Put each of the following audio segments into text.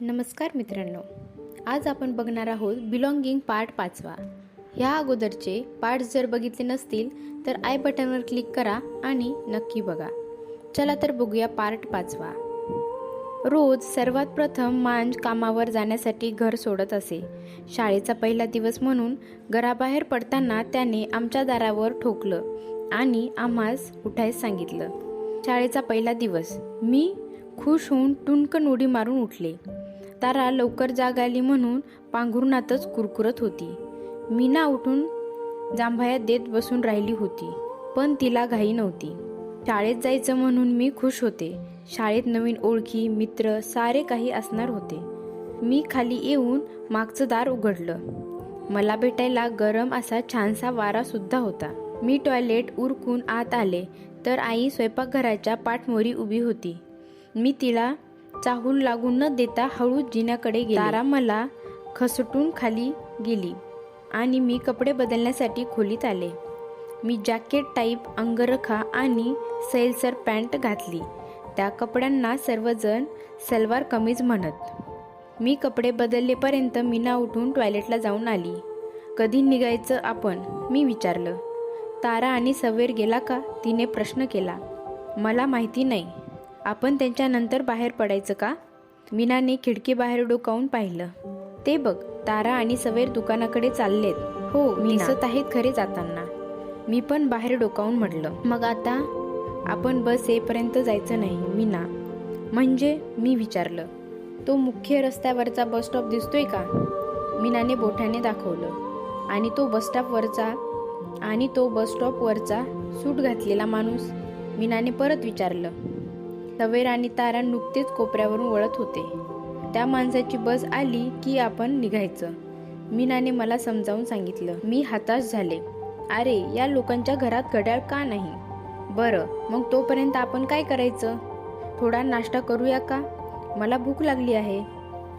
नमस्कार मित्रांनो आज आपण बघणार आहोत बिलॉंगिंग पार्ट पाचवा. ह्या अगोदरचे पार्ट जर बघितले नसतील तर आय बटनवर क्लिक करा आणि नक्की बघा. चला तर बघूया पार्ट पाचवा. रोज सर्वात प्रथम मांज कामावर जाण्यासाठी घर सोडत असे. शाळेचा पहिला दिवस म्हणून घराबाहेर पडताना त्याने आमच्या दारावर ठोकलं आणि आम्हास उठायस सांगितलं. शाळेचा पहिला दिवस. मी खुश होऊन टुनकन उडी मारून उठले. तारा लवकर जाग आली म्हणून पांघरुणातच कुरकुरत होती. मीना उठून जांभया देत बसून राहिली होती पण तिला घाई नव्हती. शाळेत जायचं म्हणून मी खुश होते. शाळेत नवीन ओळखी मित्र सारे काही असणार होते. मी खाली येऊन मागचं दार उघडलं. मला भेटायला गरम असा छानसा वारा सुद्धा होता. मी टॉयलेट उरकून आत आले तर आई स्वयंपाकघराच्या पाठमोरी उभी होती. मी तिला चाहूल लागून न देता हळू जिन्याकडे तारा मला खसटून खाली गेली आणि मी कपडे बदलण्यासाठी खोलीत आले. मी जॅकेट टाईप अंगरखा आणि सैलसर पॅन्ट घातली. त्या कपड्यांना सर्वजण सलवार कमीज म्हणत. मी कपडे बदललेपर्यंत मीना उठून टॉयलेटला जाऊन आली. कधी निघायचं आपण? मी विचारलं. तारा आणि सवेर गेला का? तिने प्रश्न केला. मला माहिती नाही. आपण त्यांच्यानंतर बाहेर पडायचं का? मीनाने खिडकी बाहेर डोकावून पाहिलं. ते बघ तारा आणि सवेर दुकानाकडे चाललेत. हो मी दिसत आहेत खरे जाताना. मी पण बाहेर डोकावून म्हटलं. मग आता? आपण बस येईपर्यंत जायचं नाही मीना. म्हणजे? मी विचारलं. तो मुख्य रस्त्यावरचा बस स्टॉप दिसतोय का? मीनाने बोठाने दाखवलं. आणि तो बस स्टॉपवरचा आणि तो बस स्टॉपवरचा सूट घातलेला माणूस? मीनाने परत विचारलं. तवेर आणि तारा नुकतेच कोपऱ्यावरून वळत होते. त्या माणसाची बस आली की आपण निघायचं. मीनाने मला समजावून सांगितलं मी हताश झाले. अरे या लोकांच्या घरात घड्याळ का नाही? बरं मग तोपर्यंत आपण काय करायचं? थोडा नाश्ता करूया का? मला भूक लागली आहे.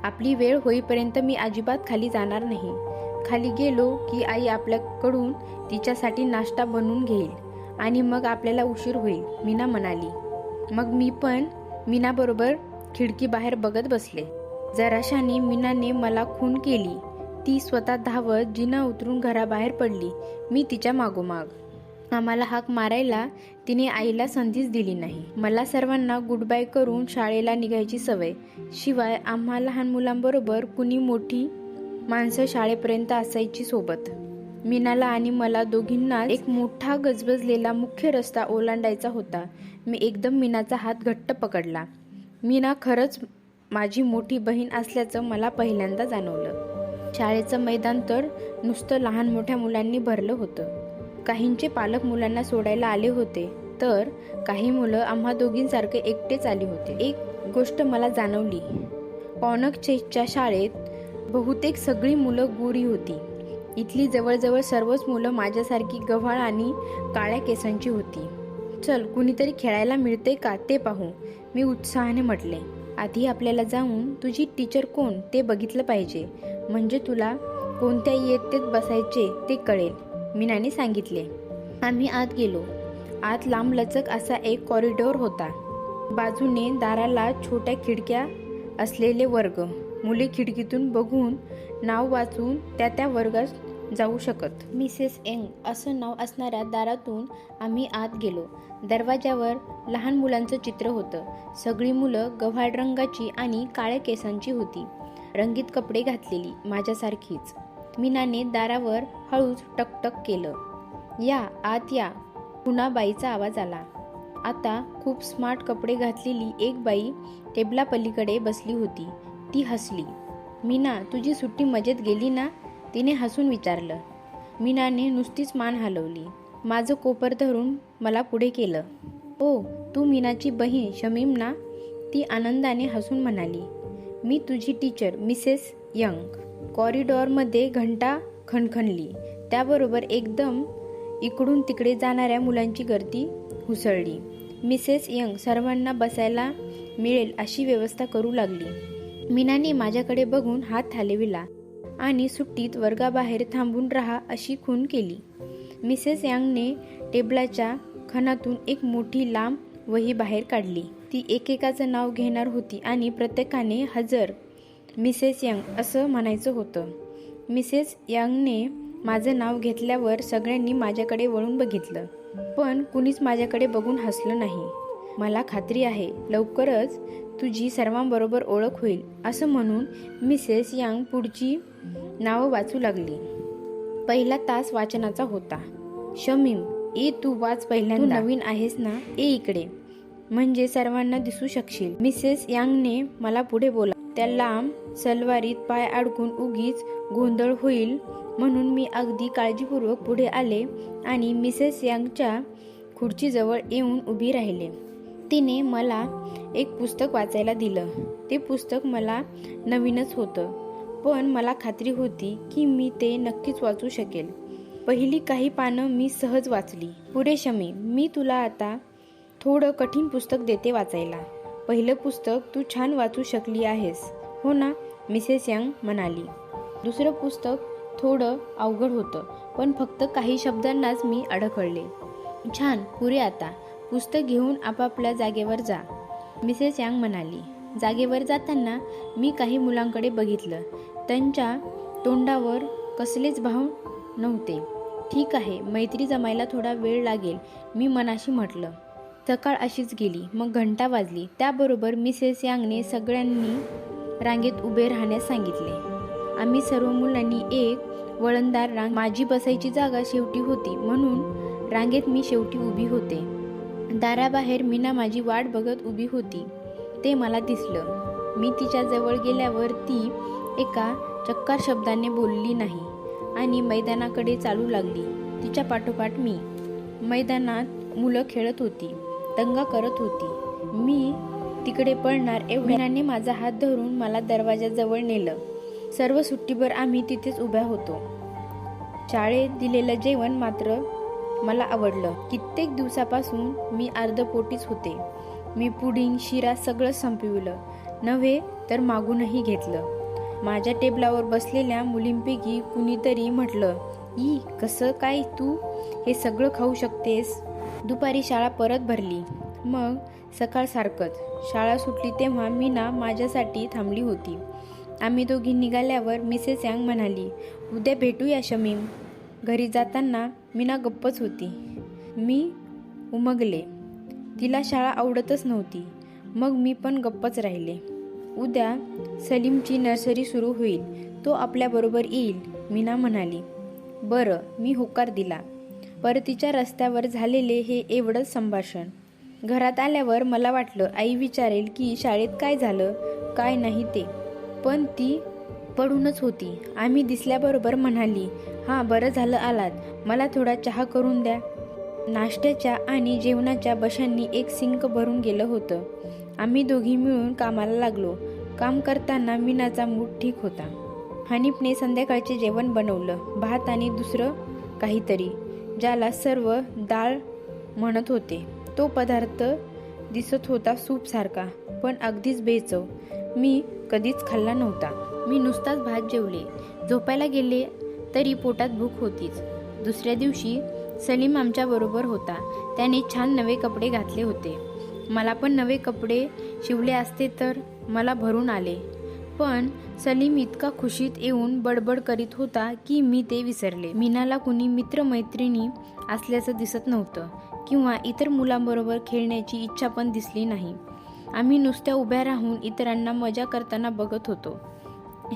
आपली वेळ होईपर्यंत मी अजिबात खाली जाणार नाही. खाली गेलो की आई आपल्याकडून तिच्यासाठी नाश्ता बनवून घेईल आणि मग आपल्याला उशीर होईल मीना म्हणाली. मग मी पण मीनाबरोबर खिडकी बाहेर बघत बसले. जराशाने मीनाने मला खून केली. ती स्वतः धावत जिना उतरून घराबाहेर पडली. मी तिच्या मागोमाग. आम्हाला हाक मारायला तिने आईला संधीच दिली नाही. मला सर्वांना गुड बाय करून शाळेला निघायची सवय. शिवाय आम्हा लहान मुलांबरोबर कुणी मोठी माणसं शाळेपर्यंत असायची सोबत. मीनाला आणि मला दोघींना एक मोठा गजबजलेला मुख्य रस्ता ओलांडायचा होता. मी एकदम मीनाचा हात घट्ट पकडला. मीना खरंच माझी मोठी बहीण असल्याचं मला पहिल्यांदा जाणवलं. शाळेचं मैदान तर नुसतं लहान मोठ्या मुलांनी भरलं होतं. काहींचे पालक मुलांना सोडायला आले होते तर काही मुलं आम्हा दोघींसारखे एकटेच आली होते. एक गोष्ट मला जाणवली. पॉनकचेच्या शाळेत बहुतेक सगळी मुलं गोरी होती. इथली जवळजवळ सर्वच मुलं माझ्यासारखी गव्हाळ आणि काळ्या केसांची होती. चल कुणीतरी खेळायला मिळते का ते पाहू. मी उत्साहाने म्हटले आधी आपल्याला जाऊन तुझी टीचर कोण ते बघितलं पाहिजे. म्हणजे तुला कोणत्या इयत्तेत बसायचे ते कळेल. मीनाने सांगितले. आम्ही आत गेलो. आत लांबलचक असा एक कॉरिडॉर होता. बाजूने दाराला छोट्या खिडक्या असलेले वर्ग. मुले खिडकीतून बघून नाव वाचून त्या त्या वर्गात जाऊ शकत. मिसेस एंग असं नाव असणाऱ्या दारातून आम्ही आत गेलो. दरवाजावर लहान मुलांचं चित्र होतं. सगळी मुलं गव्हाड रंगाची आणि काळ्या केसांची होती. रंगीत कपडे घातलेली माझ्यासारखीच. मीनाने दारावर हळूच टकटक केलं. या आत या. पुन्हा बाईचा आवाज आला. आता खूप स्मार्ट कपडे घातलेली एक बाई टेबला पलीकडे बसली होती. ती हसली. मीना तुझी सुट्टी मजेत गेली ना? तिने हसून विचारलं मीनाने नुसतीच मान हलवली. माझं कोपर धरून मला पुढे केलं. ओ तू मीनाची बहीण शमीम ना? ती आनंदाने हसून म्हणाली मी तुझी टीचर मिसेस यंग कॉरिडॉरमध्ये घंटा खणखणली. त्याबरोबर एकदम इकडून तिकडे जाणाऱ्या मुलांची गर्दी उसळली. मिसेस यंग सर्वांना बसायला मिळेल अशी व्यवस्था करू लागली. मीनाने माझ्याकडे बघून हात हलविला. आणि सुट्टीत वर्गाबाहेर थांबून राहा अशी खून केली. मिसेस यांगने टेबलाच्या खणातून एक मोठी लांब वही बाहेर काढली. ती एकेकाचं नाव घेणार होती आणि प्रत्येकाने हजर. मिसेस यंग असं म्हणायचं होतं. मिसेस यंगने माझं नाव घेतल्यावर सगळ्यांनी माझ्याकडे वळून बघितलं. पण कुणीच माझ्याकडे बघून हसलं नाही. मला खात्री आहे लवकरच तुझी सर्वांबरोबर ओळख होईल असं म्हणून मिसेस यांग पुढची नावं वाचू लागली. पहिला तास वाचनाचा होता. शमीम ए तू वाच पहिल्यांदा. नवीन आहेस ना? ए इकडे. म्हणजे सर्वांना दिसू शकशील. मिसेस यांगने मला पुढे बोला त्या लांब सलवारीत पाय अडकून उगीच गोंधळ होईल म्हणून मी अगदी काळजीपूर्वक पुढे आले आणि मिसेस यांगच्या खुर्चीजवळ येऊन उभी राहिले. तिने मला एक पुस्तक वाचायला दिलं. ते पुस्तक मला नवीनच होतं. पण मला खात्री होती की मी ते नक्कीच वाचू शकेल. पहिली काही पानं मी सहज वाचली. पुरे शमी मी तुला आता थोडं कठीण पुस्तक देते वाचायला. पहिलं पुस्तक तू छान वाचू शकली आहेस. हो ना? मिसेस यंग म्हणाली. दुसरं पुस्तक थोडं अवघड होतं पण फक्त काही शब्दांनाच मी अडखळले. छान. पुरे आता. पुस्तक घेऊन आपापल्या जागेवर जा. मिसेस यांग म्हणाली जागेवर जाताना मी काही मुलांकडे बघितलं. त्यांच्या तोंडावर कसलेच भाव नव्हते. ठीक आहे मैत्री जमायला थोडा वेळ लागेल मी मनाशी म्हटलं. सकाळ अशीच गेली मग घंटा वाजली. त्याबरोबर मिसेस यांगने सगळ्यांनी रांगेत उभे राहण्यास सांगितले. आम्ही सर्व मुलांनी एक वळणदार रांग माझी बसायची जागा शेवटी होती म्हणून रांगेत मी शेवटी उभी होते. दाराबाहेर मीना माझी वाट बघत उभी होती. ते मला दिसलं. मी तिच्या जवळ गेल्यावर ती एका चक्कार शब्दाने बोलली नाही आणि मैदानाकडे चालू लागली. तिच्या पाठोपाठ मी मैदानात मुलं खेळत होती दंगा करत होती. मी तिकडे पळणार एवढ्याने माझा हात धरून मला दरवाजाजवळ नेलं. सर्व सुट्टीभर आम्ही तिथेच उभ्या होतो. शाळेत दिलेलं जेवण मात्र मला आवडलं. कित्येक दिवसापासून मी अर्धपोटीच होते. मी पुडिंग शिरा सगळं संपविलं. नव्हे तर मागूनही घेतलं. माझ्या टेबलावर बसलेल्या मुलींपैकी कुणीतरी म्हटलं ई कसं काय तू हे सगळं खाऊ शकतेस? दुपारी शाळा परत भरली. मग सकाळसारखंच शाळा सुटली तेव्हा मी ना माझ्यासाठी थांबली होती. आम्ही दोघी निघाल्यावर मिसेस यांग म्हणाली उद्या भेटूया शमीम. घरी जाताना मीना गप्पच होती. मी उमगले. तिला शाळा आवडतच नव्हती. मग मी पण गप्पच राहिले. उद्या सलीमची नर्सरी सुरू होईल. तो आपल्याबरोबर येईल मीना म्हणाली. बरं मी होकार दिला. परतीच्या रस्त्यावर झालेले हे एवढंच संभाषण. घरात आल्यावर मला वाटलं आई विचारेल की शाळेत काय झालं काय नाही ते. पण ती पडूनच होती. आम्ही दिसल्याबरोबर म्हणाली हां बरं झालं आलात. मला थोडा चहा करून द्या. नाश्त्याच्या आणि जेवणाच्या बशांनी एक सिंक भरून गेलं होतं. आम्ही दोघी मिळून कामाला लागलो. काम करताना मीनाचा मूड ठीक होता. हनीफने संध्याकाळचे जेवण बनवलं भात आणि दुसरं काहीतरी ज्याला सर्व डाळ म्हणत होते. तो पदार्थ दिसत होता सूपसारखा पण अगदीच बेचव. मी कधीच खाल्ला नव्हता. मी नुसताच भात जेवले. झोपायला गेले तरी पोटात भूक होतीच. दुसऱ्या दिवशी सलीम आमच्याबरोबर होता. त्याने छान नवे कपडे घातले होते. मला पण नवे कपडे शिवले असते तर मला भरून आले. पण सलीम इतका खुशीत येऊन बडबड करीत होता की मी ते विसरले. मीनाला कुणी मित्रमैत्रिणी असल्याचं दिसत नव्हतं किंवा इतर मुलांबरोबर खेळण्याची इच्छा पण दिसली नाही. आम्ही नुसत्या उभ्या राहून इतरांना मजा करताना बघत होतो.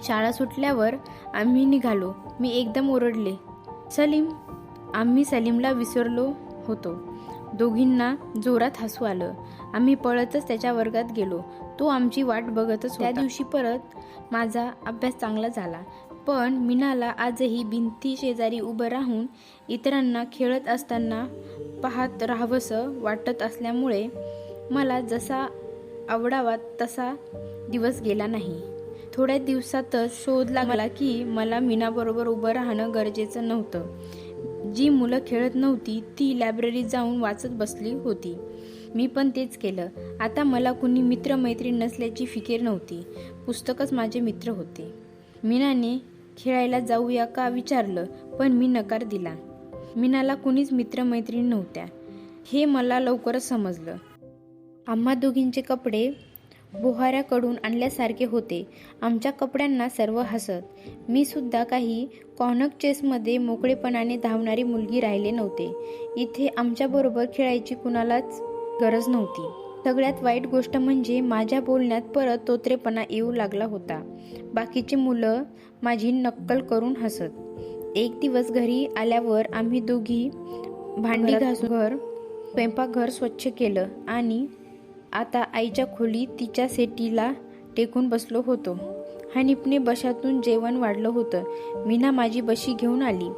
शाळा सुटल्यावर आम्ही निघालो. मी एकदम ओरडले. सलीम आम्ही सलीमला विसरलो होतो. दोघींना जोरात हसू आलं. आम्ही पळतच त्याच्या वर्गात गेलो. तो आमची वाट बघतच त्या दिवशी परत माझा अभ्यास चांगला झाला. पण मीनाला आजही भिंती शेजारी उभं राहून इतरांना खेळत असताना पाहत राहावंसं वाटत असल्यामुळे मला जसा आवडावा तसा दिवस गेला नाही. थोड्या दिवसातच शोध लागला की मला मीनाबरोबर उभं राहणं गरजेचं नव्हतं. जी मुलं खेळत नव्हती ती लायब्ररीत जाऊन वाचत बसली होती. मी पण तेच केलं. आता मला कुणी मित्रमैत्रीण नसल्याची फिकीर नव्हती. पुस्तकच माझे मित्र होते. मीनाने खेळायला जाऊया का विचारलं पण मी नकार दिला. मीनाला कुणीच मित्रमैत्रीण नव्हत्या. हे मला लवकरच समजलं. आम्हा दोघींचे कपडे बोहाऱ्याकडून आणल्यासारखे होते. आमच्या कपड्यांना सर्व हसत. मी सुद्धा काही कॉनक चेसमध्ये मोकळेपणाने धावणारी मुलगी राहिले नव्हते. इथे आमच्याबरोबर खेळायची कुणालाच गरज नव्हती. सगळ्यात वाईट गोष्ट म्हणजे माझ्या बोलण्यात परत तोत्रेपणा येऊ लागला होता. बाकीची मुलं माझी नक्कल करून हसत. एक दिवस घरी आल्यावर आम्ही दोघी भांडी घासून घर स्वयंपाकघर स्वच्छ केलं आणि आता आईच्या खोलीत तिच्या सेटीला टेकून बसलो होतो. हनीफने बशातून जेवण वाढलं होतं. मीना माझी बशी घेऊन आली.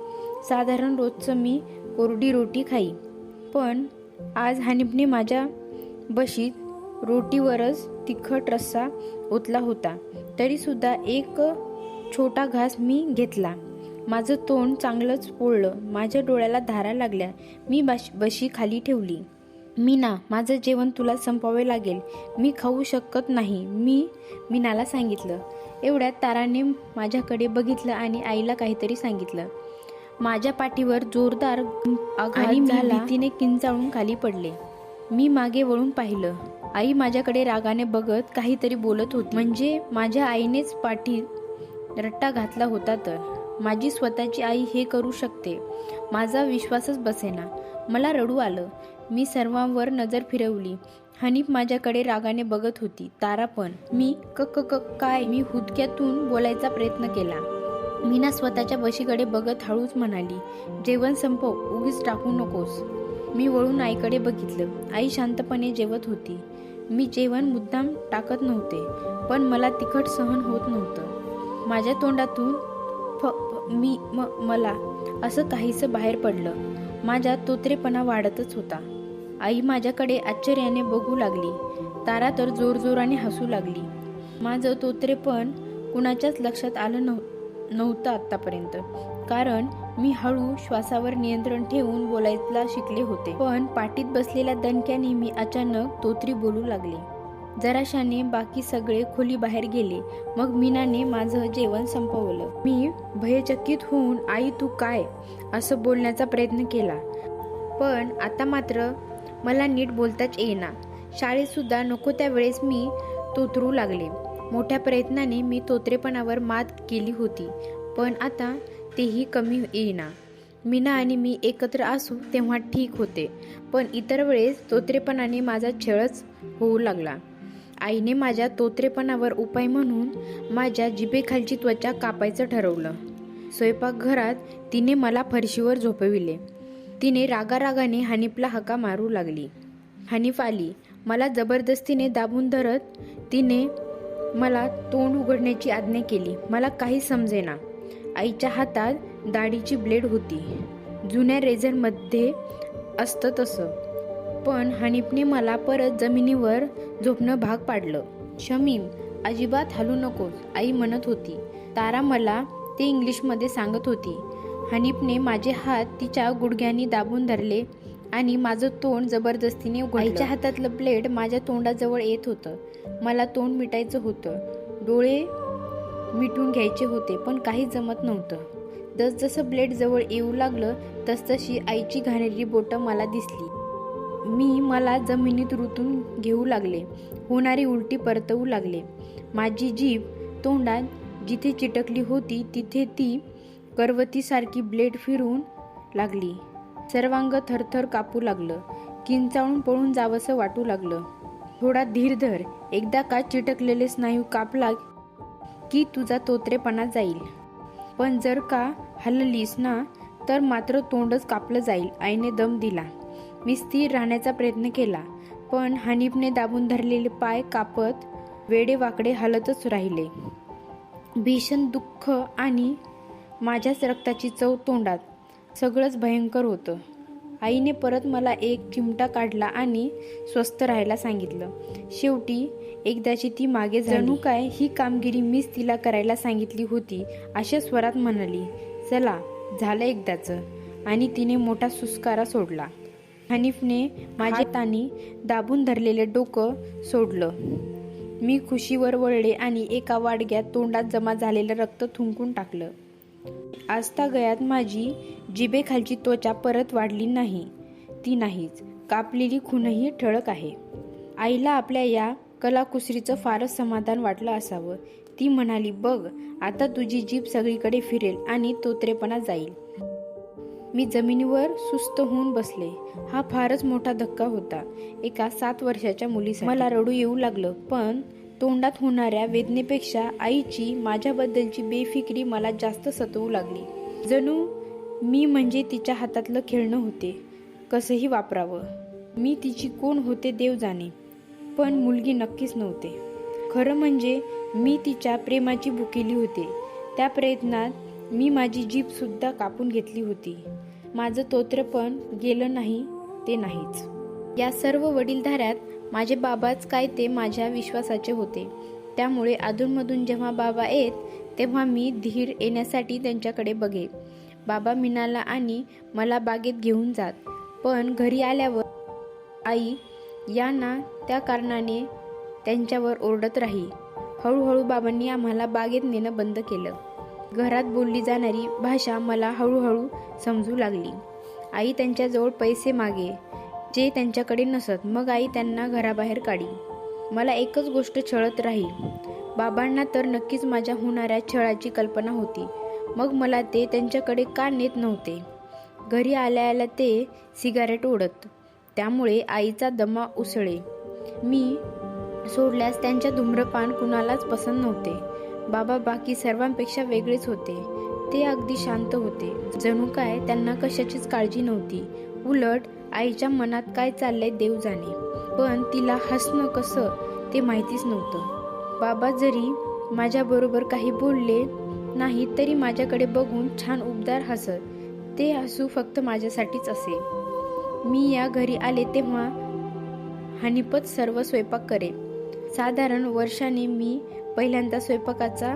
साधारण रोजचं मी कोरडी रोटी खाई. पण आज हनीफने माझ्या बशीत रोटीवरच तिखट रस्सा ओतला होता. तरीसुद्धा एक छोटा घास मी घेतला. माझं तोंड चांगलंच पोळलं. माझ्या डोळ्याला धारा लागल्या. मी बश बशी खाली ठेवली. मीना माझं जेवण तुला संपवावे लागेल. मी खाऊ शकत नाही मी मीनाला सांगितलं. एवढ्यात ताराने माझ्याकडे बघितलं आणि आईला काहीतरी सांगितलं. माझ्या पाठीवर जोरदार झाला. भीतीने किंचाळून खाली पडले. मी मागे वळून पाहिलं. आई माझ्याकडे रागाने बघत काहीतरी बोलत होती. म्हणजे माझ्या आईनेच पाठीत रट्टा घातला होता तर. माझी स्वतःची आई हे करू शकते. माझा विश्वासच बसेना. मला रडू आलं. मी सर्वांवर नजर फिरवली. हनीफ माझ्याकडे रागाने बघत होती. तारा पण. मी क क क काय? मी हुदक्यातून बोलायचा प्रयत्न केला. मीना स्वतःच्या बशीकडे बघत हळूच म्हणाली जेवण संपव उगीच टाकू नकोस. मी वळून आईकडे बघितलं. आई शांतपणे जेवत होती. मी जेवण मुद्दाम टाकत नव्हते पण मला तिखट सहन होत नव्हतं. माझ्या तोंडातून फ फ- मी म मला असं काहीसं बाहेर पडलं. माझ्या तोत्रेपणा वाढतच होता. आई माझ्याकडे आश्चर्याने बघू लागली. तारा तर जोरजोराने हसू लागली. माझं तोत्रेपण कुणाच्याच लक्षात आलं नव्ह नव्हतं आत्तापर्यंत. कारण मी हळू श्वासावर नियंत्रण ठेवून बोलायला शिकले होते. पण पाठीत बसलेल्या दणक्याने मी अचानक तोत्री बोलू लागले. जराशाने बाकी सगळे खोली बाहेर गेले. मग मीनाने माझं जेवण संपवलं. मी भयचकित होऊन आई तू काय? असं बोलण्याचा प्रयत्न केला. पण आता मात्र मला नीट बोलताच येईना. शाळेतसुद्धा नको त्या वेळेस मी तोतरू लागले. मोठ्या प्रयत्नाने मी तोत्रेपणावर मात केली होती. पण आता तेही कमी येईना. मीना आणि मी एकत्र असू तेव्हा ठीक होते. पण इतर वेळेस तोत्रेपणाने माझा छळच होऊ लागला. आईने माझ्या तोत्रेपणावर उपाय म्हणून माझ्या जिभेखालची त्वचा कापायचं ठरवलं. स्वयंपाकघरात तिने मला फरशीवर झोपविले. तिने रागारागाने हनीफला हका मारू लागली. हनीफ आली. मला जबरदस्तीने दाबून धरत तिने मला तोंड उघडण्याची आज्ञा केली. मला काही समजेना. आईच्या हातात दाढीची ब्लेड होती. जुन्या रेझरमध्ये असतं तसं. पण हनीफने मला परत जमिनीवर झोपणं भाग पाडलं. शमीम अजिबात हलू नकोस आई म्हणत होती. तारा मला ते इंग्लिशमध्ये सांगत होती. हनीफने माझे हात तिच्या गुडघ्यांनी दाबून धरले आणि माझं तोंड जबरदस्तीने आईच्या हातातलं ब्लेड माझ्या तोंडाजवळ येत होतं. मला तोंड मिटायचं होतं. डोळे मिटून घ्यायचे होते पण काही जमत नव्हतं. जसजसं ब्लेड जवळ येऊ लागलं तसतशी आईची घाणेरी बोटं मला दिसली. मी मला जमिनीत रुतून घेऊ लागले. होणारी उलटी परतवू लागले. माझी जीभ तोंडात जिथे चिटकली होती तिथे ती करवतीसारखी ब्लेड फिरून लागली. सर्वांग थरथर कापू लागलं. किंचाळून पळून जावंसं वाटू लागलं. थोडा धीर धर. एकदा का चिटकलेले स्नायू कापला की तुझा तोत्रेपणा जाईल. पण जर का हललीस ना तर मात्र तोंडच कापलं जाईल आईने दम दिला. मी स्थिर राहण्याचा प्रयत्न केला पण हनीफने दाबून धरलेले पाय कापत वेडे वाकडे हलतच राहिले. भीषण दुःख आणि माझ्याच रक्ताची चव तोंडात सगळंच भयंकर होतं. आईने परत मला एक चिमटा काढला आणि स्वस्थ राहायला सांगितलं. शेवटी एकदाची ती मागे जणू काय ही कामगिरी मीच तिला करायला सांगितली होती अशा स्वरात म्हणाली. चला झालं एकदाचं. आणि तिने मोठा सुस्कारा सोडला. हनीफने माझ्या हाताने दाबून धरलेले डोकं सोडलं. मी खुशीवर वळले आणि एका वाडग्यात तोंडात जमा झालेलं रक्त थुंकून टाकलं. आजतागयात माझी जिभेखालची त्वचा परत वाढली नाही. ती नाहीच कापलेली खूनही ठळक आहे. आईला आपल्या या कलाकुसरीचं फारच समाधान वाटलं असावं. ती म्हणाली बघ आता तुझी जीभ सगळीकडे फिरेल आणि तोत्रेपणा जाईल. मी जमिनीवर सुस्त होऊन बसले. हा फारच मोठा धक्का होता एका सात वर्षाच्या मुलीसाठी. मला रडू येऊ लागलं पण तोंडात होणाऱ्या वेदनेपेक्षा आईची माझ्याबद्दलची बेफिक्री मला जास्त सतवू लागली. जणू मी म्हणजे तिच्या हातातलं खेळणं होते कसंही वापरावं. मी तिची कोण होते देव जाणे पण मुलगी नक्कीच नव्हते. खरं म्हणजे मी तिच्या प्रेमाची भुकेली होते. त्या प्रयत्नात मी माझी जीभसुद्धा कापून घेतली होती. माझं तोत्र पण गेलं नाही ते नाहीच. या सर्व वडीलधाऱ्यात माझे बाबाच काय ते माझ्या विश्वासाचे होते. त्यामुळे अधूनमधून जेव्हा बाबा येत तेव्हा मी धीर येण्यासाठी त्यांच्याकडे बघे. बाबा मिनाला आणि मला बागेत घेऊन जात. पण घरी आल्यावर आई या ना त्या कारणाने त्यांच्यावर ओरडत राही. हळूहळू बाबांनी आम्हाला बागेत नेणं बंद केलं. घरात बोलली जाणारी भाषा मला हळूहळू समजू लागली. आई त्यांच्याजवळ पैसे मागे जे त्यांच्याकडे नसत. मग आई त्यांना घराबाहेर काढी. मला एकच गोष्ट छळत राही बाबांना तर नक्कीच माझ्या होणाऱ्या छळाची कल्पना होती. मग मला ते त्यांच्याकडे का नेत नव्हते? घरी आल्या आल्या ते सिगारेट ओढत. त्यामुळे आईचा दमा उसळे मी सोडल्यास त्यांच्या धूम्रपान कुणालाच पसंत नव्हते. बाबा बाकी सर्वांपेक्षा वेगळेच होते. ते अगदी शांत होते. जणू काय त्यांना कशाचीच काळजी नव्हती. उलट आईच्या मनात काय चाललंय देव जाणे. पण तिला हसणं कसं ते माहितीच नव्हतं. बाबा जरी माझ्याबरोबर काही बोलले नाही तरी माझ्याकडे बघून छान उबदार हसत. ते हसू फक्त माझ्यासाठीच असे. मी या घरी आले तेव्हा हनिपत सर्व स्वयंपाक करे साधारण वर्षाने मी पहिल्यांदा स्वयंपाकाचा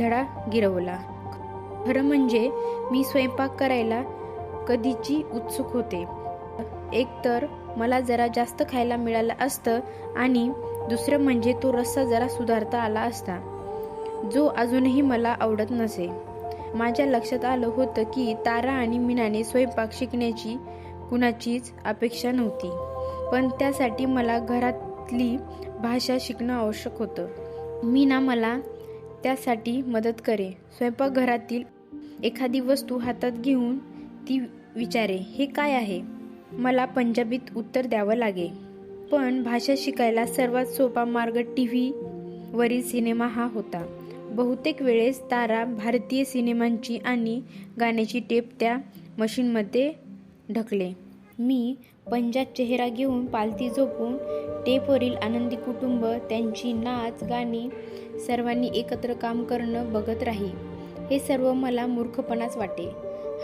धडा गिरवला. खरं म्हणजे मी स्वयंपाक करायला कधीची उत्सुक होते. एकतर मला जरा जास्त खायला मिळालं असतं आणि दुसरं म्हणजे तो रस्सा जरा सुधारता आला असता जो अजूनही मला आवडत नसे. माझ्या लक्षात आलं होतं की तारा आणि मीनाने स्वयंपाक शिकण्याची कुणाचीच अपेक्षा नव्हती. पण त्यासाठी मला घरातली भाषा शिकणं आवश्यक होतं. मी ना मला त्यासाठी मदत करे. स्वयंपाकघरातील एखादी वस्तू हातात घेऊन ती विचारे. हे काय आहे? मला पंजाबीत उत्तर द्यावं लागे. पण भाषा शिकायला सर्वात सोपा मार्ग टी व्हीवरील सिनेमा हा होता. बहुतेक वेळेस तारा भारतीय सिनेमांची आणि गाण्याची टेप त्या मशीनमध्ये ढकले. मी पंजात चेहरा घेऊन पालथी झोपून टेपवरील आनंदी कुटुंब त्यांची नाच गाणी सर्वांनी एकत्र काम करणं बघत राही. हे सर्व मला मूर्खपणाच वाटे.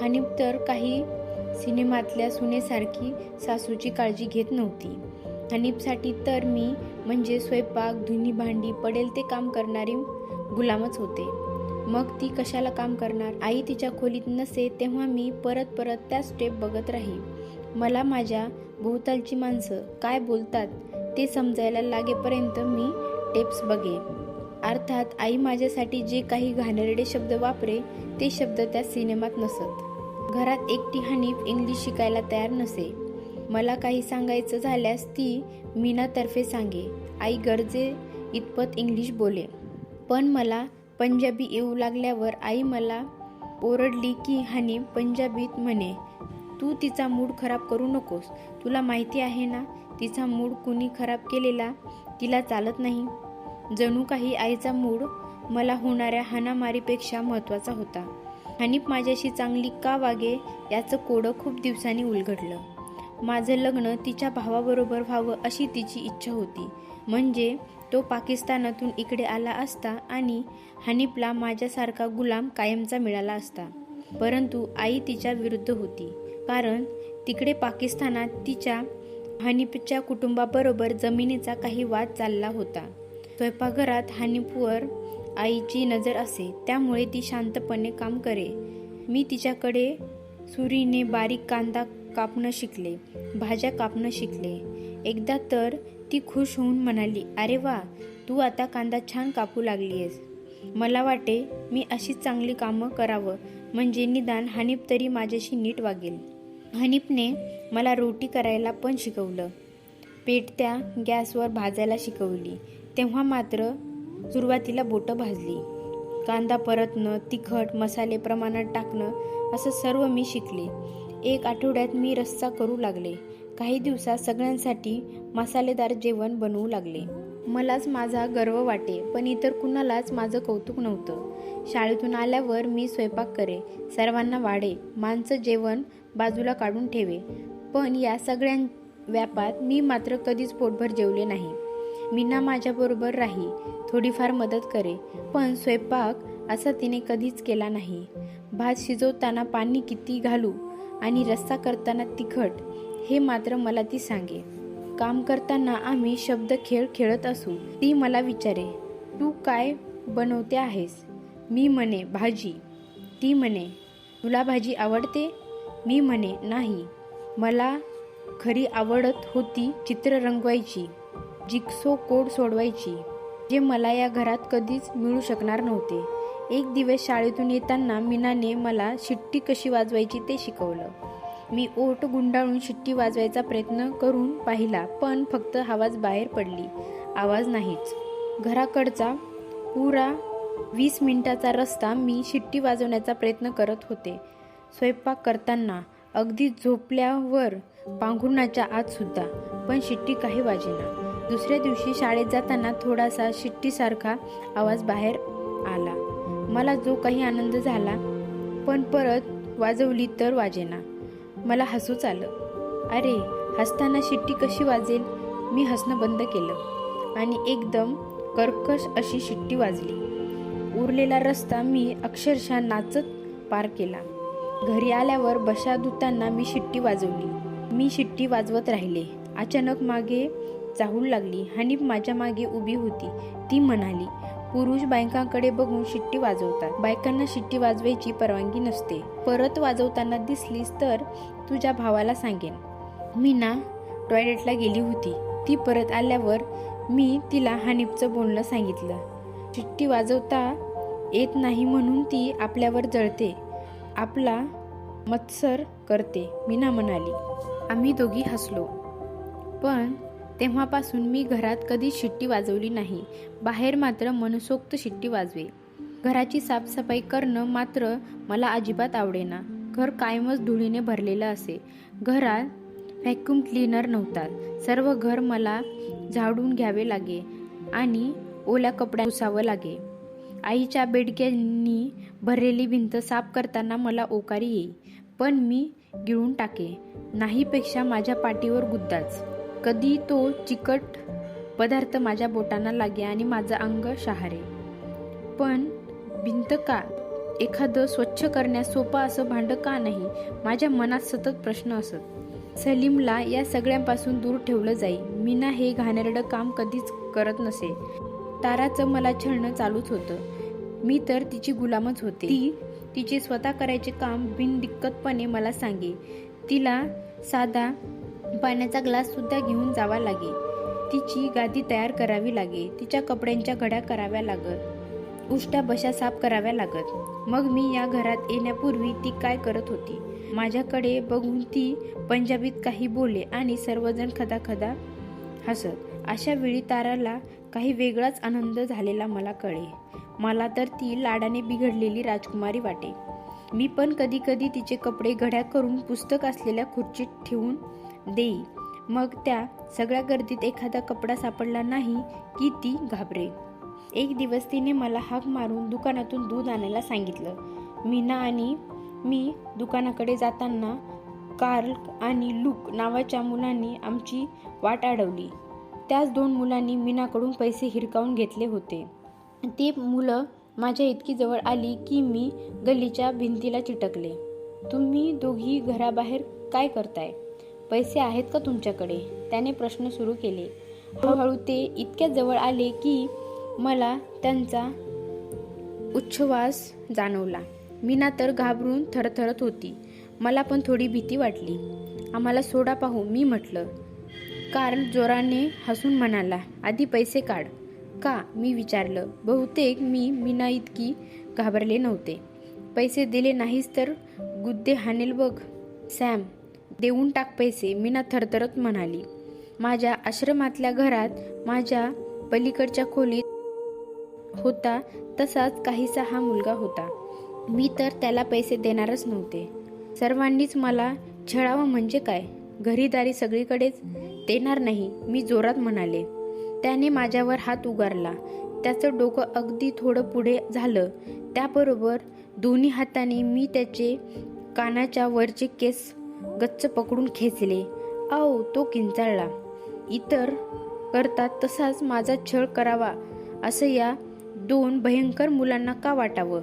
हनीफ तर काही सिनेमातल्या सुनेसारखी सासूची काळजी घेत नव्हती. हनीपसाठी तर मी म्हणजे स्वयंपाक धुनी भांडी पडेल ते काम करणारी गुलामच होते. मग ती कशाला काम करणार? आई तिच्या खोलीत नसे तेव्हा मी परत परत त्या स्टेप बघत राही. मला माझ्या भोवतालची माणसं काय बोलतात ते समजायला लागेपर्यंत मी टेप्स बघे अर्थात आई माझ्यासाठी जे काही घाणेरडे शब्द वापरे ते शब्द त्या सिनेमात नसत. घरात एकटी हनीफ इंग्लिश शिकायला तयार नसे. मला काही सांगायचं झाल्यास ती मीनातर्फे सांगे. आई गरजे इतपत इंग्लिश बोले. पण मला पंजाबी येऊ लागल्यावर आई मला ओरडली की हानी पंजाबीत म्हणे तू तिचा मूड खराब करू नकोस. तुला माहिती आहे ना तिचा मूड कुणी खराब केलेला? तिला चालत नाही. जणू काही आईचा मूड मला होणाऱ्या हाणामारीपेक्षा महत्त्वाचा होता. हनीप माझ्याशी चांगली का वागे याचं कोडं खूप दिवसांनी उलगडलं. माझं लग्न तिच्या भावाबरोबर व्हावं अशी तिची इच्छा होती. म्हणजे तो पाकिस्तानातून इकडे आला असता आणि हनीपला माझ्यासारखा गुलाम कायमचा मिळाला असता. परंतु आई तिच्या विरुद्ध होती. कारण तिकडे पाकिस्तानात तिच्या हनीफच्या कुटुंबाबरोबर जमिनीचा काही वाद चालला होता. स्वयंपाकघरात हनीफवर आईची नजर असे त्यामुळे ती शांतपणे काम करे. मी तिच्याकडे सुरीने बारीक कांदा कापणं शिकले भाज्या कापणं शिकले. एकदा तर ती खुश होऊन म्हणाली अरे वा तू आता कांदा छान कापू लागली आहेस मला वाटे मी अशीच चांगली कामं करावं म्हणजे निदान हानीप तरी माझ्याशी नीट वागेल. हनीफने मला रोटी करायला पण शिकवलं. पेटत्या गॅसवर भाजायला शिकवली. तेव्हा मात्र सुरुवातीला बोटं भाजली. कांदा परतणं तिखट मसाले प्रमाणात टाकणं असं सर्व मी शिकले. एक आठवड्यात मी रस्सा करू लागले. काही दिवसात सगळ्यांसाठी मसालेदार जेवण बनवू लागले. मलाच माझा गर्व वाटे पण इतर कुणालाच माझं कौतुक नव्हतं. शाळेतून आल्यावर मी स्वयंपाक करे सर्वांना वाढे माणसं जेवण बाजूला काढून ठेवे. पण या सगळ्या व्यापात मी मात्र कधीच पोटभर जेवले नाही. मीना माझ्याबरोबर राही थोडीफार मदत करे पण स्वयंपाक असा तिने कधीच केला नाही. भात शिजवताना पाणी किती घालू आणि रस्सा करताना तिखट हे मात्र मला ती सांगे. काम करताना आम्ही शब्द खेळ खेळत असू ती मला विचारे तू काय बनवते आहेस? मी म्हणे भाजी. ती म्हणे तुला भाजी आवडते? मी म्हणे नाही. मला खरी आवडत होती चित्र रंगवायची जिक्सो कोड सोडवायची जे मला या घरात कधीच मिळू शकणार नव्हते. एक दिवस शाळेतून येताना मीनाने मला शिट्टी कशी वाजवायची ते शिकवलं. मी ओठ गुंडाळून शिट्टी वाजवायचा प्रयत्न करून पाहिला पण फक्त आवाज बाहेर पडली. आवाज नाहीच. घराकडचा पुरा वीस मिनिटाचा रस्ता मी शिट्टी वाजवण्याचा प्रयत्न करत होते. स्वयंपाक करताना अगदी झोपल्यावर पांघरुणाच्या आत सुद्धा पण शिट्टी काही वाजेना. दुसऱ्या दिवशी शाळेत जाताना थोडासा शिट्टीसारखा आवाज बाहेर आला. मला जो काही आनंद झाला पण परत वाजवली तर वाजेना. मला हसूच आलं. अरे हसताना शिट्टी कशी वाजेल? मी हसणं बंद केलं आणि एकदम कर्कश अशी शिट्टी वाजली. उरलेला रस्ता मी अक्षरशः नाचत पार केला. घरी आल्यावर बशा धुताना मी शिट्टी वाजवली. मी शिट्टी वाजवत राहिले. अचानक मागे चाहूल लागली. आणि माझ्या मागे उभी होती. ती म्हणाली पुरुष बायकांकडे बघून शिट्टी वाजवतात. बायकांना शिट्टी वाजवायची परवानगी नसते. परत वाजवताना दिसलीस तर तुझ्या भावाला सांगेन. मी ना टॉयलेटला गेली होती. ती परत आल्यावर मी तिला हानिपचं बोलणं सांगितलं. शिट्टी वाजवता येत नाही म्हणून ती आपल्यावर जळते. आपला मत्सर करते मीना म्हणाली. आम्ही दोघी हसलो. पण तेव्हापासून मी घरात कधी शिट्टी वाजवली नाही. बाहेर मात्र मनसोक्त शिट्टी वाजवे. घराची साफसफाई करणं मात्र मला अजिबात आवडेना. घर कायमच धुळीने भरलेलं असे. घरात व्हॅक्यूम क्लीनर नव्हतात. सर्व घर मला झाडून घ्यावे लागे आणि ओल्या कपड्या पुसावं लागे. आईच्या बेडक्यांनी भरलेली भिंत साफ करताना मला ओकारी येई पण मी गिळून टाके. नाहीपेक्षा माझ्या पाठीवर गुद्दाच. कधी तो चिकट पदार्थ माझ्या बोटांना लागे आणि माझं अंग शहारे. पण भिंत का? एखादं स्वच्छ करण्यास सोपं असं भांड का नाही? माझ्या मनात सतत प्रश्न असत. सलीमला या सगळ्यांपासून दूर ठेवलं जाई. मीना हे घाणेरडं काम कधीच करत नसे. ताराचं मला छळणं चालूच होतं. मी तर तिची गुलामच होते. ती तिचे स्वतः करायचे काम बिनदिक्कतपणे मला सांगे. तिला साधा पाण्याचा ग्लाससुद्धा घेऊन जावा लागे. तिची गादी तयार करावी लागे. तिच्या कपड्यांच्या घड्या कराव्या लागत. उष्ट्या बशा साफ कराव्या लागत. मग मी या घरात येण्यापूर्वी ती काय करत होती? माझ्याकडे बघून ती पंजाबीत काही बोले आणि सर्वजण खदा खदा हसत. अशा वेळी ताराला काही वेगळाच आनंद झालेला मला कळे मला तर ती लाडाने बिघडलेली राजकुमारी वाटे. मी पण कधी कधी तिचे कपडे घड्या करून पुस्तक असलेल्या खुर्चीत ठेवून देई. मग त्या सगळ्या गर्दीत एखादा कपडा सापडला नाही की ती घाबरे एक दिवस तिने मला हाक मारून दुकानातून दूध आणायला सांगितलं. मीना आणि मी दुकानाकडे जाताना कार्ल आणि लुक नावाच्या मुलांनी आमची वाट अडवली त्याच दोन मुलांनी मीनाकडून पैसे हिरकावून घेतले होते. ती मुलं माझ्या इतकी जवळ आली की मी गल्लीच्या भिंतीला चिटकले. तुम्ही दोघी घराबाहेर काय करताय? पैसे आहेत का तुमच्याकडे? त्याने प्रश्न सुरू केले. हळूहळू ते इतक्या जवळ आले की मला त्यांचा उच्छ्वास जाणवला. मीना तर घाबरून थरथरत होती. मला पण थोडी भीती वाटली. आम्हाला सोडा पाहू मी म्हटलं. कार्ल जोराने हसून म्हणाला आधी पैसे काढ. का? मी विचारलं. बहुतेक मी मीना इतकी घाबरले नव्हते. पैसे दिले नाहीस तर गुद्दे हानेल बघ. सॅम देऊन टाक पैसे मीना थरथरत म्हणाली. माझ्या आश्रमातल्या घरात माझ्या पलीकडच्या खोलीत होता तसाच काहीसा हा मुलगा होता. मी तर त्याला पैसे देणारच नव्हते. सर्वांनीच मला छळावं म्हणजे काय? घरीदारी सगळीकडेच देणार नाही मी जोरात म्हणाले. त्याने माझ्यावर हात उगारला. त्याचं डोकं अगदी थोडं पुढे झालं. त्याबरोबर दोन्ही हाताने मी त्याचे कानाच्या वरचे केस गच्च पकडून खेचले. आओ तो किंचाळला. इतर करतात तसाच माझा छळ करावा असं या दोन भयंकर मुलांना का वाटावं?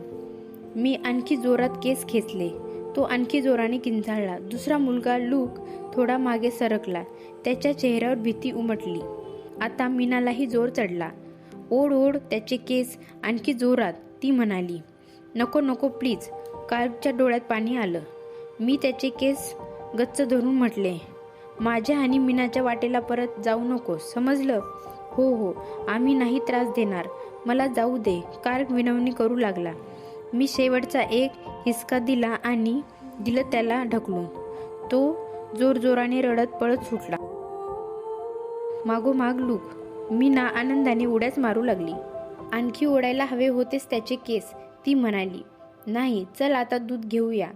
मी आणखी जोरात केस खेचले. तो आणखी जोराने किंचाळला. दुसरा मुलगा लूक थोडा मागे सरकला. त्याच्या चेहऱ्यावर भीती उमटली. आता मीनालाही जोर चढला. ओढ ओढ त्याचे केस आणखी जोरात. ती म्हणाली नको नको प्लीज. कालच्या डोळ्यात पाणी आलं. मी त्याचे केस गच्च धरून म्हटले माझ्या आणि मीनाच्या वाटेला परत जाऊ नको समजलं? हो हो आम्ही नाही त्रास देणार. मला जाऊ दे. कार विनवणी करू लागला. मी शेवटचा एक हिसका दिला आणि दिलं त्याला ढकलून. तो जोरजोराने रडत पळत सुटला. मागोमाग लूक. मीना आनंदाने उड्याच मारू लागली. आणखी ओढायला हवे होतेच त्याचे केस. ती म्हणाली नाही चल आता दूध घेऊया.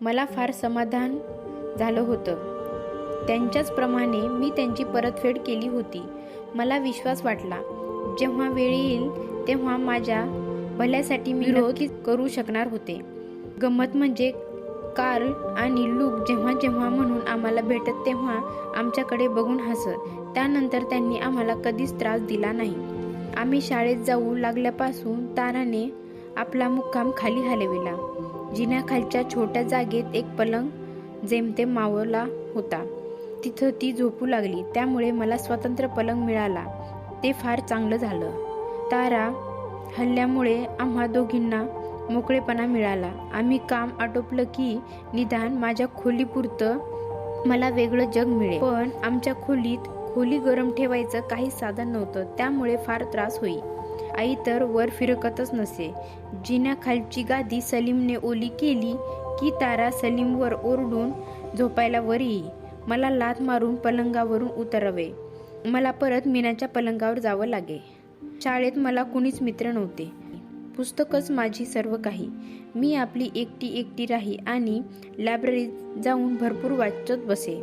मला फार समाधान झालं होतं. त्यांच्याच प्रमाणे मी त्यांची परतफेड केली होती. मला विश्वास वाटला. जेव्हा वेळ येईल तेव्हा माझ्या भल्यासाठी मी नक्कीच करू शकणार होते. गंमत म्हणजे कार्ल आणि लूक जेव्हा जेव्हा म्हणून आम्हाला भेटत तेव्हा आमच्याकडे बघून हसत. त्यानंतर त्यांनी आम्हाला कधीच त्रास दिला नाही. आम्ही शाळेत जाऊ लागल्यापासून ताराने आपला मुक्काम खाली हलविला. जिन्याखालच्या छोट्या जागेत एक पलंग जेमतेम मावला होता. तिथं ती झोपू लागली. त्यामुळे मला स्वतंत्र पलंग मिळाला. ते फार चांगलं झालं. तारा हल्ल्यामुळे आम्हा दोघींना मोकळेपणा मिळाला. आम्ही काम आटोपलं की निदान माझ्या खोलीपुरतं मला वेगळं जग मिळेल. पण आमच्या खोलीत खोली गरम ठेवायचं काही साधन नव्हतं. त्यामुळे फार त्रास होई. आई तर वर फिरकतच नसे. जिन्याखालची गादी सलीमने ओली केली की तारा सलीमवर ओरडून झोपायला वर येई. मला लात मारून पलंगावरून उतरवे. मला परत मीनाच्या पलंगावर जावं लागे. शाळेत मला कुणीच मित्र नव्हते. पुस्तकच माझी सर्व काही. मी आपली एकटी एकटी राही आणि लायब्ररीत जाऊन भरपूर वाचत बसे.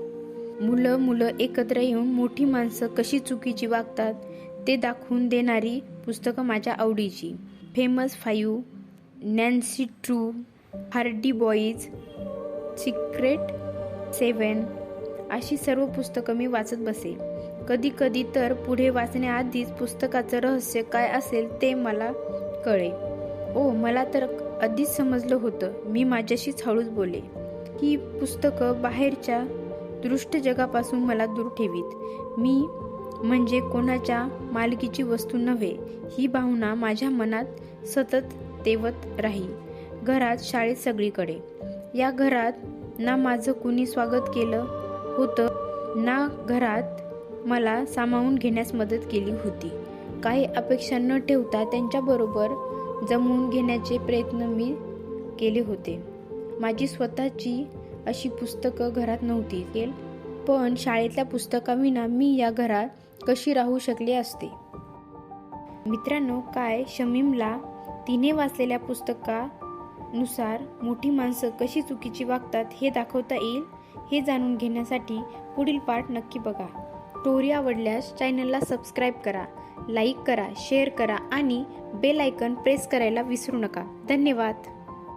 मुलं मुलं एकत्र येऊन मोठी माणसं कशी चुकीची वागतात ते दाखवून देणारी पुस्तकं माझ्या आवडीची. Famous five Nancy Drew Hardy boys secret seven अशी सर्व पुस्तकं मी वाचत बसे. कधी कधी तर पुढे वाचण्याआधीच पुस्तकाचं रहस्य काय असेल ते मला कळे. ओ मला तर आधीच समजलं होतं. मी माझ्याशीच हळूच बोले ही पुस्तकं बाहेरच्या दृष्ट जगापासून मला दूर ठेवीत. मी म्हणजे कोणाच्या मालकीची वस्तू नव्हे. ही भावना माझ्या मनात सतत तेवत राही. घरात शाळेत सगळीकडे. या घरात ना माझं कुणी स्वागत केलं होतं ना घरात मला सामावून घेण्यास मदत केली होती. काही अपेक्षा न ठेवता त्यांच्याबरोबर जमवून घेण्याचे प्रयत्न मी केले होते. माझी स्वतःची अशी पुस्तकं घरात नव्हती पण शाळेतल्या पुस्तकाविना मी या घरात कशी राहू शकले असते? मित्रांनो काय शमीमला तिने वाचलेल्या पुस्तकानुसार मोठी माणसं कशी चुकीची वागतात हे दाखवता येईल हे जाणून घेण्यासाठी पुढील पाठ नक्की बघा. स्टोरी आवडल्यास चॅनलला सबस्क्राईब करा. लाईक करा शेअर करा आणि बेल आयकन प्रेस करायला विसरू नका. धन्यवाद.